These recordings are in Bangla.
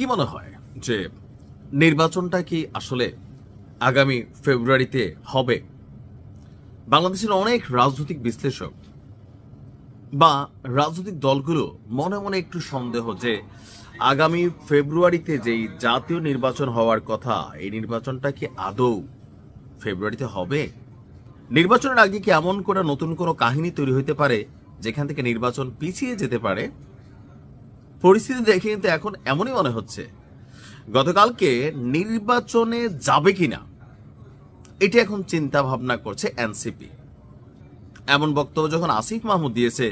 কি মনে হয় যে নির্বাচনটা কি আসলে আগামী ফেব্রুয়ারিতে হবে? বাংলাদেশের অনেক রাজনৈতিক বিশ্লেষক বা রাজনৈতিক দলগুলো মনে মনে একটু সন্দেহ যে আগামী ফেব্রুয়ারিতে যেই জাতীয় নির্বাচন হওয়ার কথা, এই নির্বাচনটা কি আদৌ ফেব্রুয়ারিতে হবে? নির্বাচনের আগে কি এমন করে নতুন কোনো কাহিনী তৈরি হতে পারে যেখান থেকে নির্বাচন পিছিয়ে যেতে পারে? পরিস্থিতি দেখে কিন্তু এখন এমনই মনে হচ্ছে। গতকালকে নির্বাচনে যাবে কিনা, এটি এখন চিন্তা ভাবনা করছে এনসিপি। এমন বক্তব্য যখন আসিফ মাহমুদ দিয়েছে,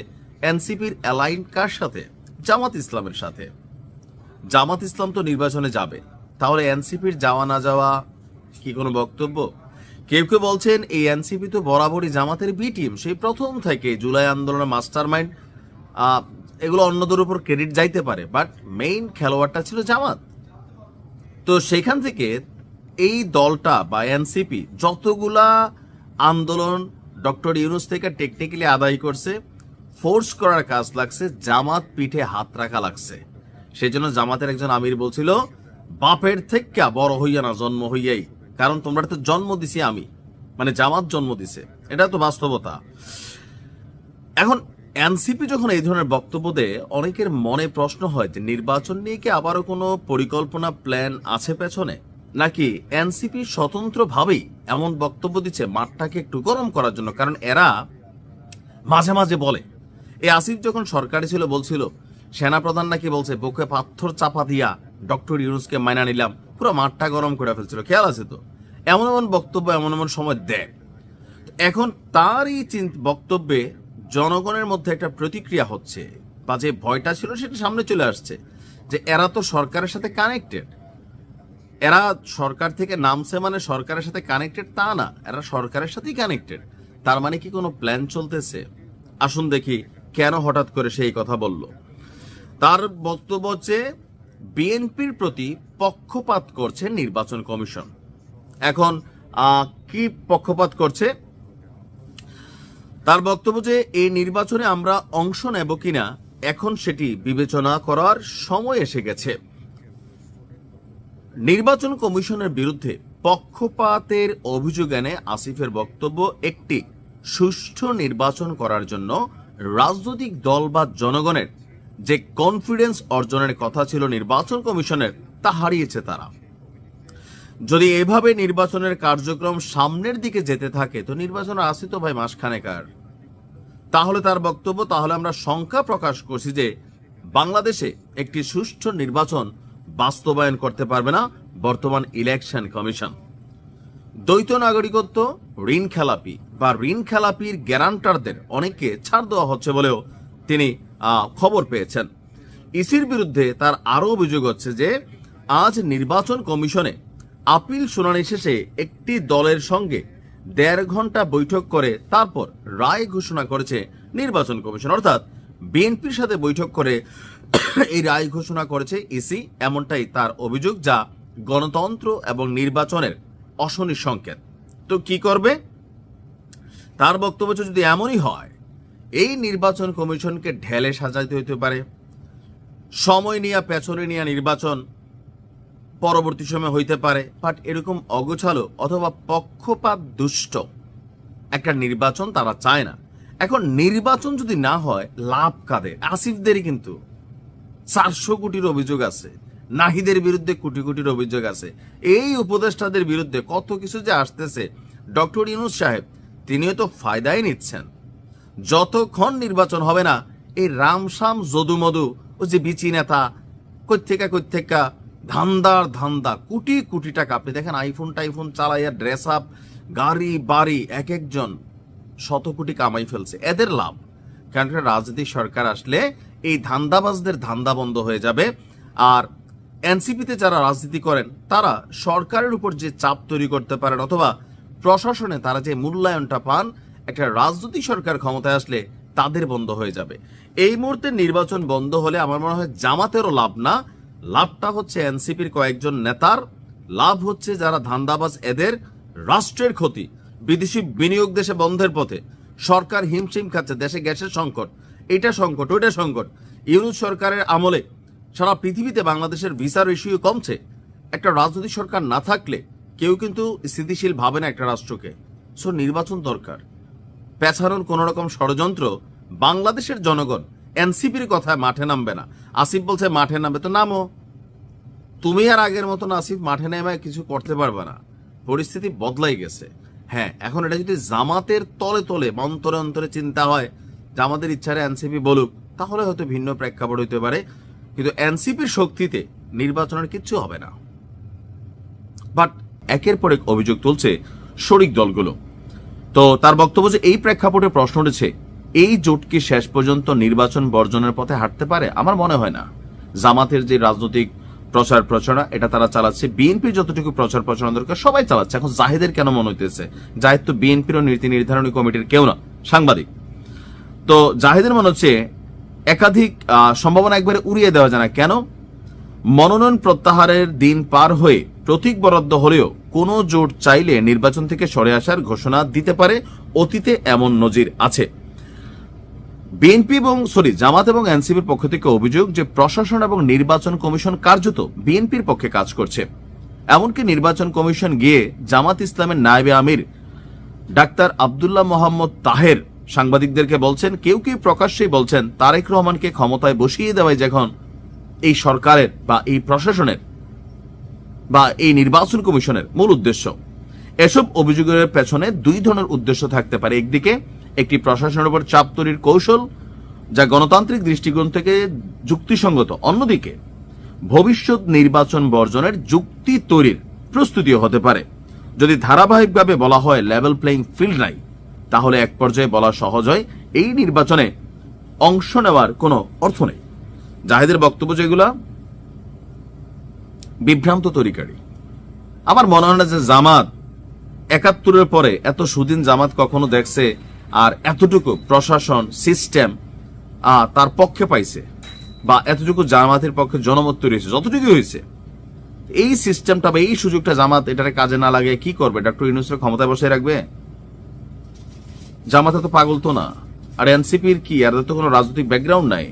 এনসিপির অ্যালাইন কার সাথে? জামাত ইসলামের সাথে। জামাত ইসলাম তো নির্বাচনে যাবে। তাহলে এনসিপির যাওয়া না যাওয়া কি কোনো বক্তব্য? কেউ কেউ বলছেন, এই এনসিপি তো বরাবরই জামাতের বি টিম, সেই প্রথম থেকে জুলাই আন্দোলনের মাস্টার মাইন্ড এগুলো অন্যদের উপর ক্রেডিট যাইতে পারে বাট মেইন খেলোয়াড়টা ছিল জামাত। তো সেখান থেকে এই দলটা বা এনসিপি যতগুলা আন্দোলন ডক্টর ইউনুস থেকে টেকনিক্যালি আদায় করছে ফোর্স করার কাজ লাগছে, জামাত পিঠে হাত রাখা লাগছে। সেই জন্য জামাতের একজন আমির বলছিল, বাপের থেকে বড় হইয়া না, জন্ম হইয়াই। কারণ তোমরা তো জন্ম দিছি আমি মানে জামাত জন্ম দিছে। এটা তো বাস্তবতা। এখন এনসিপি যখন এই ধরনের বক্তব্য দেয়, অনেকের মনে প্রশ্ন হয় যে নির্বাচন নিয়ে কি আবারও কোনো পরিকল্পনা, প্ল্যান আছে পেছনে? নাকি এনসিপি স্বতন্ত্রভাবেই এমন বক্তব্য দিচ্ছে মাঠটাকে একটু গরম করার জন্য? কারণ এরা মাঝে মাঝে বলে এই আসিফ যখন সরকারি ছিল বলছিল, সেনাপ্রধান নাকি বলছে, বুকে পাথর চাপা দিয়া ডক্টর ইউনুসকে মাইনা নিলাম, পুরো মাঠটা গরম করে ফেলছিল। খেয়াল আছে তো? এমন এমন বক্তব্য এমন এমন সময় দেয়। এখন তারই বক্তব্যে জনগণের মধ্যে একটা প্রতিক্রিয়া হচ্ছে বা যে ভয়টা ছিল সেটা সামনে চলে আসছে যে এরা তো সরকারের সাথে কানেক্টেড এরা সরকার থেকে নামছে মানে সরকারের সাথে কানেক্টেড তা না, এরা সরকারের সাথেই কানেক্টেড তার মানে কি কোনো প্ল্যান চলতেছে? আসুন দেখি কেন হঠাৎ করে সেই কথা বলল। তার বক্তব্য হচ্ছে, বিএনপির প্রতি পক্ষপাত করছে নির্বাচন কমিশন। এখন কি পক্ষপাত করছে? তার বক্তব্য যে এই নির্বাচনে আমরা অংশ নেব কিনা, এখন সেটি বিবেচনা করার সময় এসে গেছে। নির্বাচন কমিশনের বিরুদ্ধে পক্ষপাতের অভিযোগ এনে আসিফের বক্তব্য একটি সুষ্ঠু নির্বাচন করার জন্য রাজনৈতিক দল বা জনগণের যে কনফিডেন্স অর্জনের কথা ছিল নির্বাচন কমিশনের, তা হারিয়েছে তারা। যদি এভাবে নির্বাচনের কার্যক্রম সামনের দিকে যেতে থাকে, তো নির্বাচন আসি তো ভাই মাসখানেকার তাহলে তার বক্তব্য, তাহলে আমরা শঙ্কা প্রকাশ করছি যে বাংলাদেশে একটি সুষ্ঠু নির্বাচন বাস্তবায়ন করতে পারবে না বর্তমান ইলেকশন কমিশন। দ্বৈত নাগরিকত্ব, ঋণ খেলাপি বা ঋণ খেলাপির গ্যারান্টারদের অনেককে ছাড় দেওয়া হচ্ছে বলেও তিনি খবর পেয়েছেন। ইসির বিরুদ্ধে তার আরও অভিযোগ হচ্ছে যে আজ নির্বাচন কমিশনে আপিল শুনানি শেষে একটি দলের সঙ্গে দেড় ঘণ্টা বৈঠক করে তারপর রায় ঘোষণা করেছে নির্বাচন কমিশন। অর্থাৎ বিএনপির সাথে বৈঠক করে এই রায় ঘোষণা করেছে ইসি, এমনটাই তার অভিযোগ যা গণতন্ত্র এবং নির্বাচনের অশনি সংকেত। তো কি করবে? তার বক্তব্য যদি এমনই হয়, এই নির্বাচন কমিশনকে ঢেলে সাজাইতে হইতে পারে। সময় নিয়ে, পেছনে নিয়ে নির্বাচন পরবর্তী সময় হইতে পারে বাট এরকম অগোছালো অথবা পক্ষপাত দুষ্ট একটা নির্বাচন তারা চায় না। এখন নির্বাচন যদি না হয়, লাভ কাদের? আসিফদেরই কিন্তু। চারশো কোটির অভিযোগ আছে, নাহিদের বিরুদ্ধে কোটি কোটির অভিযোগ আছে। এই উপদেষ্টাদের বিরুদ্ধে কত কিছু যে আসতেছে। ডক্টর ইউনুস সাহেব, তিনিও তো ফায়দাই নিচ্ছেন। যতক্ষণ নির্বাচন হবে না, এই রামসাম যদুমধু ও যে বিচি নেতা কৈথেকা কৈথেকা ধান্দার ধান্দা, কোটি কোটি টাকা। আপনি দেখেন আইফোন টাইফোন চালাইয়া ড্রেস আপ গাড়ি, বাড়ি, এক একজন শত কোটি কামাই ফেলছে। এদের লাভ। কারণ রাজনীতি সরকার আসলে এই ধান্দাবাজদের ধান্দা বন্ধ হয়ে যাবে। আর এনসিপিতে যারা রাজনীতি করেন, তারা সরকারের উপর যে চাপ তৈরি করতে পারেন অথবা প্রশাসনে তারা যে মূল্যায়নটা পান, একটা রাজনৈতিক সরকার ক্ষমতায় আসলে তাদের বন্ধ হয়ে যাবে। এই মুহূর্তে নির্বাচন বন্ধ হলে আমার মনে হয় জামাতেরও লাভ না। লাভটা হচ্ছে এনসিপির কয়েকজন নেতার, লাভ হচ্ছে যারা ধান্দাবাজ এদের রাষ্ট্রের ক্ষতি। বিদেশি বিনিয়োগ দেশে বন্ধের পথে। সরকার হিমশিম খাচ্ছে, দেশে গ্যাসের সংকট। এটা সংকট, ওইটা সংকট। ইউনুস সরকারের আমলে সারা পৃথিবীতে বাংলাদেশের ভিসা রেশিও কমছে। একটা রাজনৈতিক সরকার না থাকলে কেউ কিন্তু স্থিতিশীল ভাবে না একটা রাষ্ট্রকে। সো নির্বাচন দরকার। পেছানোর কোন রকম ষড়যন্ত্র বাংলাদেশের জনগণ এনসিপির কথায় মাঠে নামবে না। আসিফ বলছে, মাঠে নামবে তো নামো। তুমি আর আগের মতন আসিফ মাঠে নেমে কিছু করতে পারবে না। পরিস্থিতি বদলাই গেছে। হ্যাঁ এখন এটা যদি জামাতের তলে তলে, অন্তরে অন্তরে চিন্তা হয়, জামাতের ইচ্ছারে এনসিপি বলুক, তাহলে হয়তো ভিন্ন প্রেক্ষাপট হইতে পারে। কিন্তু এনসিপির শক্তিতে নির্বাচনের কিচ্ছু হবে না। বাট একের পর এক অভিযোগ তুলছে শরিক দলগুলো। তো তার বক্তব্য যে এই প্রেক্ষাপটে প্রশ্ন উঠেছে এই জোট কি শেষ পর্যন্ত নির্বাচন বর্জনের পথে হাঁটতে পারে? আমার মনে হয় না। জামাতের যে রাজনৈতিক প্রচার প্রচারণা, এটা তারা চালাচ্ছে। বিএনপির যতটুকু প্রচার প্রচারণা দরকার, সবাই চালাচ্ছে। এখন জাহিদের কেন মনে হইতেছে? জাহিদ তো বিএনপির নীতি নির্ধারণী কমিটির কেউ না, সাংবাদিক। তো জাহিদের মনে হচ্ছে একাধিক সম্ভাবনা একবারে উড়িয়ে দেওয়া যায় না। কেন? মনোনয়ন প্রত্যাহারের দিন পার হয়ে প্রতীক বরাদ্দ হলেও কোনো জোট চাইলে নির্বাচন থেকে সরে আসার ঘোষণা দিতে পারে। অতীতে এমন নজির আছে। বিএনপি এবং, সরি, জামাত এবং এনসিপির পক্ষ থেকে অভিযোগ যে প্রশাসন এবং নির্বাচন কমিশন কার্যত বিএনপির পক্ষে কাজ করছে। এমনকি নির্বাচন কমিশন গিয়ে জামাত ইসলামের নায়েবে আমির ডাক্তার আব্দুল্লাহ মোহাম্মদ তাহের সাংবাদিকদেরকে বলছেন, কেউ কেউ প্রকাশ্যেই বলছেন, তারেক রহমানকে ক্ষমতায় বসিয়ে দেওয়াই যখন এই সরকারের বা এই প্রশাসনের বা এই নির্বাচন কমিশনের মূল উদ্দেশ্য। এসব অভিযোগের পেছনে দুই ধরনের উদ্দেশ্য থাকতে পারে। একদিকে একটি প্রশাসনের উপর চাপ তৈরির কৌশল যা গণতান্ত্রিক দৃষ্টিকোণ থেকে যুক্তিসঙ্গত। অন্যদিকে, ভবিষ্যৎ নির্বাচন বর্জনের যুক্তি তৈরির প্রস্তুতিও হতে পারে। যদি ধারাবাহিকভাবে বলা হয় লেভেল প্লেইং ফিল্ড নাই, তাহলে এক পর্যায়ে বলা সহজ হয় এই নির্বাচনে অংশ নেওয়ার কোনো অর্থ নেই। জাহেদের বক্তব্য যেগুলা, বিভ্রান্ত তরিকারী আমার মনে হয় না যে জামাত একাত্তরের পরে এত সুদিন জামাত কখনো দেখছে আর এতটুকু প্রশাসন সিস্টেম তার পক্ষে পাইছে বা এতটুকু জামাতের পক্ষে জনমত তৈরি হয়েছে যতটুকু হয়েছে। এই সিস্টেমটা বা এই সুযোগটা জামাত এটারে কাজে না লাগে কি করবে? ডক্টর ইউনুসের ক্ষমতায় বসে রাখবে? জামাতে তো পাগল তো না। আর এনসিপির কি? আর তো কোনো রাজনৈতিক ব্যাকগ্রাউন্ড নাই।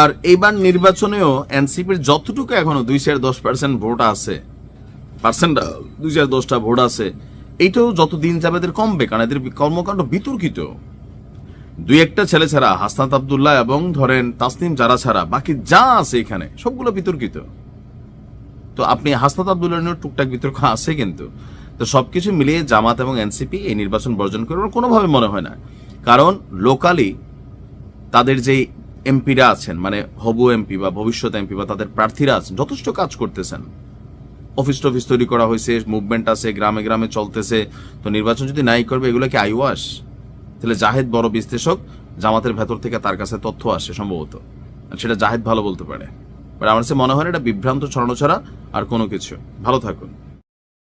আর এইবার নির্বাচনেও এনসিপির যতটুকু এখনও দুই চার দশ পার্সেন্ট ভোট আছে পার্সেন্ট দুই চার দশটা ভোট আছে এইটাও যত দিন যাবে এদের কমবে, কারণ এদের কর্মকাণ্ড বিতর্কিত। দুই একটা ছেলে ছাড়া, হাসনাত আবদুল্লাহ এবং ধরেন তাসনিম যারা ছাড়া, বাকি যা আছে এখানে, সবগুলো বিতর্কিত। তো আপনি হাসনাত আবদুল্লাহ নিয়েও টুকটাক বিতর্ক আছে কিন্তু। তো সবকিছু মিলিয়ে জামাত এবং এনসিপি এই নির্বাচন বর্জন আমার কোনোভাবে মনে হয় না। কারণ লোকালি তাদের যে এমপিরা আছেন মানে হবু এমপি বা ভবিষ্যৎ এমপি বা তাদের প্রার্থীরা আছেন, যথেষ্ট কাজ করতেছেন। অফিস টফিস তৈরি করা হয়েছে মুভমেন্ট আছে, গ্রামে গ্রামে চলতেছে। তো নির্বাচন যদি নাই করবে, এগুলো কি আইওয়াস? তাহলে জাহেদ বড় বিশ্লেষক, জামাতের ভেতর থেকে তার কাছে তথ্য আসে সম্ভবত। সেটা জাহেদ ভালো বলতে পারে। বাট আমার কাছে মনে হয় এটা বিভ্রান্ত ছড়ানো ছাড়া আর কোনো কিছু। ভালো থাকুন।